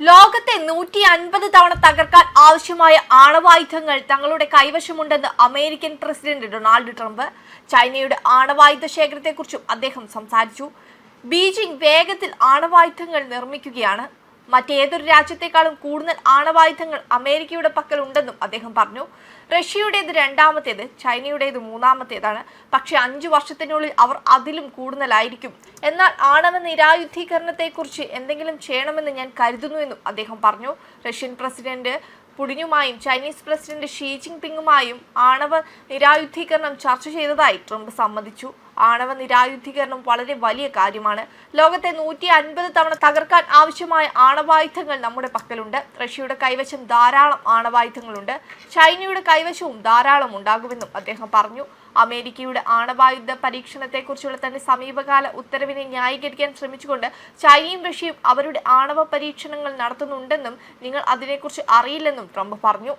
ലോകത്തെ നൂറ്റി അൻപത് തവണ തകർക്കാൻ ആവശ്യമായ ആണവായുധങ്ങൾ തങ്ങളുടെ കൈവശമുണ്ടെന്ന് അമേരിക്കൻ പ്രസിഡന്റ് ഡൊണാൾഡ് ട്രംപ് ചൈനയുടെ ആണവായുധ ശേഖരത്തെക്കുറിച്ചും അദ്ദേഹം സംസാരിച്ചു. ബീജിംഗ് വേഗത്തിൽ ആണവായുധങ്ങൾ നിർമ്മിക്കുകയാണ് മറ്റേതൊരു രാജ്യത്തെക്കാളും കൂടുതൽ ആണവായുധങ്ങൾ അമേരിക്കയുടെ പക്കൽ ഉണ്ടെന്നും അദ്ദേഹം പറഞ്ഞു. റഷ്യയുടേത് രണ്ടാമത്തേത് ചൈനയുടേത് മൂന്നാമത്തേതാണ്. പക്ഷേ അഞ്ചു വർഷത്തിനുള്ളിൽ അവർ അതിലും കൂടുതലായിരിക്കും. എന്നാൽ ആണവ നിരായുധീകരണത്തെക്കുറിച്ച് എന്തെങ്കിലും ചെയ്യണമെന്ന് ഞാൻ കരുതുന്നുവെന്നും അദ്ദേഹം പറഞ്ഞു. റഷ്യൻ പ്രസിഡന്റ് പുടിനുമായും ചൈനീസ് പ്രസിഡന്റ് ഷീ ജിൻപിങ്ങുമായും ആണവ നിരായുധീകരണം ചർച്ച ചെയ്തതായി ട്രംപ് സമ്മതിച്ചു. ആണവ നിരായുധീകരണം വളരെ വലിയ കാര്യമാണ്. ലോകത്തെ നൂറ്റി അൻപത് തവണ തകർക്കാൻ ആവശ്യമായ ആണവായുധങ്ങൾ നമ്മുടെ പക്കലുണ്ട്. റഷ്യയുടെ കൈവശം ധാരാളം ആണവായുധങ്ങളുണ്ട്. ചൈനയുടെ കൈവശവും ധാരാളം ഉണ്ടാകുമെന്നും അദ്ദേഹം പറഞ്ഞു. അമേരിക്കയുടെ ആണവായുധ പരീക്ഷണത്തെക്കുറിച്ചുള്ള തന്റെ സമീപകാല ഉത്തരവിനെ ന്യായീകരിക്കാൻ ശ്രമിച്ചുകൊണ്ട് ചൈനയും റഷ്യയും അവരുടെ ആണവ പരീക്ഷണങ്ങൾ നടത്തുന്നുണ്ടെന്നും നിങ്ങൾ അതിനെക്കുറിച്ച് അറിയില്ലെന്നും ട്രംപ് പറഞ്ഞു.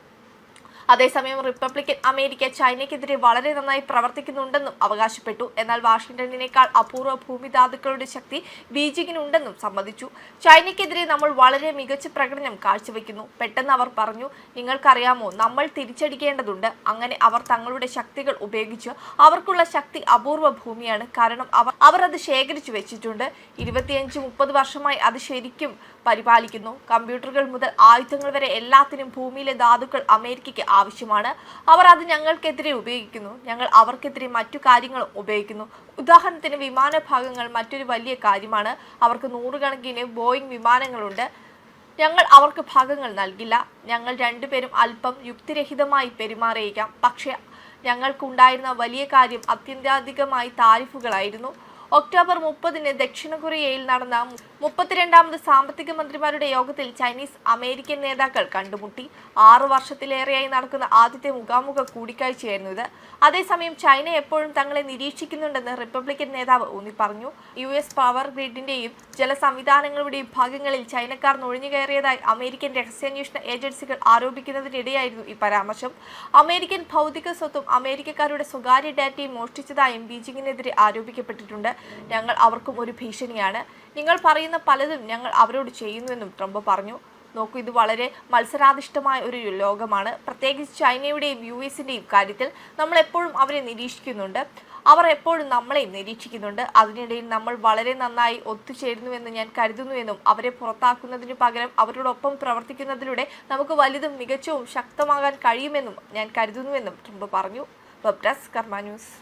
അതേസമയം റിപ്പബ്ലിക്കൻ അമേരിക്ക ചൈനയ്ക്കെതിരെ വളരെ നന്നായി പ്രവർത്തിക്കുന്നുണ്ടെന്നും അവകാശപ്പെട്ടു. എന്നാൽ വാഷിംഗ്ടണിനേക്കാൾ അപൂർവ ഭൂമിധാതുക്കളുടെ ശക്തി ബീജിങ്ങിനുണ്ടെന്നും സമ്മതിച്ചു. ചൈനയ്ക്കെതിരെ നമ്മൾ വളരെ മികച്ച പ്രകടനം കാഴ്ചവെക്കുന്നു. പെട്ടെന്ന് അവർ പറഞ്ഞു നിങ്ങൾക്കറിയാമോ നമ്മൾ തിരിച്ചടിക്കേണ്ടതുണ്ട്. അങ്ങനെ അവർ തങ്ങളുടെ ശക്തികൾ ഉപയോഗിച്ച് അവർക്കുള്ള ശക്തി അപൂർവ ഭൂമിയാണ്. കാരണം അവർ അവർ അത് ശേഖരിച്ചു വെച്ചിട്ടുണ്ട്. ഇരുപത്തിയഞ്ച് മുപ്പത് വർഷമായി അത് ശരിക്കും പരിപാലിക്കുന്നു. കമ്പ്യൂട്ടറുകൾ മുതൽ ആയുധങ്ങൾ വരെ എല്ലാത്തിനും ഭൂമിയിലെ ധാതുക്കൾ അമേരിക്കയ്ക്ക് ആവശ്യമാണ്. അവർ അത് ഞങ്ങൾക്കെതിരെ ഉപയോഗിക്കുന്നു. ഞങ്ങൾ അവർക്കെതിരെ മറ്റു കാര്യങ്ങൾ ഉപയോഗിക്കുന്നു. ഉദാഹരണത്തിന് വിമാന ഭാഗങ്ങൾ മറ്റൊരു വലിയ കാര്യമാണ്. അവർക്ക് നൂറുകണക്കിന് ബോയിങ് വിമാനങ്ങളുണ്ട്. ഞങ്ങൾ അവർക്ക് ഭാഗങ്ങൾ നൽകില്ല. ഞങ്ങൾ രണ്ടുപേരും അല്പം യുക്തിരഹിതമായി പെരുമാറിയേക്കാം. പക്ഷേ ഞങ്ങൾക്കുണ്ടായിരുന്ന വലിയ കാര്യം അത്യന്താധികമായി താരിഫുകളായിരുന്നു. ഒക്ടോബർ മുപ്പതിന് ദക്ഷിണ കൊറിയയിൽ നടന്ന മുപ്പത്തിരണ്ടാമത് സാമ്പത്തിക മന്ത്രിമാരുടെ യോഗത്തിൽ ചൈനീസ് അമേരിക്കൻ നേതാക്കൾ കണ്ടുമുട്ടി. ആറു വർഷത്തിലേറെയായി നടക്കുന്ന ആദ്യത്തെ മുഖാമുഖ കൂടിക്കാഴ്ചയായിരുന്നു ഇത്. അതേസമയം ചൈന എപ്പോഴും തങ്ങളെ നിരീക്ഷിക്കുന്നുണ്ടെന്ന് റിപ്പബ്ലിക്കൻ നേതാവ് ഊന്നി പറഞ്ഞു. യു എസ് പവർ ഗ്രിഡിന്റെയും ജല സംവിധാനങ്ങളുടെയും ഭാഗങ്ങളിൽ ചൈനക്കാർ നുഴഞ്ഞുകയറിയതായി അമേരിക്കൻ രഹസ്യാന്വേഷണ ഏജൻസികൾ ആരോപിക്കുന്നതിനിടെയായിരുന്നു ഈ പരാമർശം. അമേരിക്കൻ ഭൗതിക സ്വത്തും അമേരിക്കക്കാരുടെ സ്വകാര്യ ഡാറ്റയും മോഷ്ടിച്ചതായും ബീജിംഗിനെതിരെ ആരോപിക്കപ്പെട്ടിട്ടുണ്ട്. ഞങ്ങൾ അവർക്കും ഒരു ഭീഷണിയാണ്. നിങ്ങൾ പറയുന്ന പലതും ഞങ്ങൾ അവരോട് ചെയ്യുന്നുവെന്നും ട്രംപ് പറഞ്ഞു. നോക്കൂ ഇത് വളരെ മത്സരാധിഷ്ഠമായ ഒരു ലോകമാണ്. പ്രത്യേകിച്ച് ചൈനയുടെയും യു എസിന്റെയും കാര്യത്തിൽ നമ്മൾ എപ്പോഴും അവരെ നിരീക്ഷിക്കുന്നുണ്ട്. അവർ എപ്പോഴും നമ്മളെയും നിരീക്ഷിക്കുന്നുണ്ട്. അതിനിടയിൽ നമ്മൾ വളരെ നന്നായി ഒത്തുചേരുന്നുവെന്ന് ഞാൻ കരുതുന്നുവെന്നും അവരെ പുറത്താക്കുന്നതിന് പകരം അവരോടൊപ്പം പ്രവർത്തിക്കുന്നതിലൂടെ നമുക്ക് വലുതും മികച്ചവും ശക്തമാകാൻ കഴിയുമെന്നും ഞാൻ കരുതുന്നുവെന്നും ട്രംപ് പറഞ്ഞു. Web desk Karma news.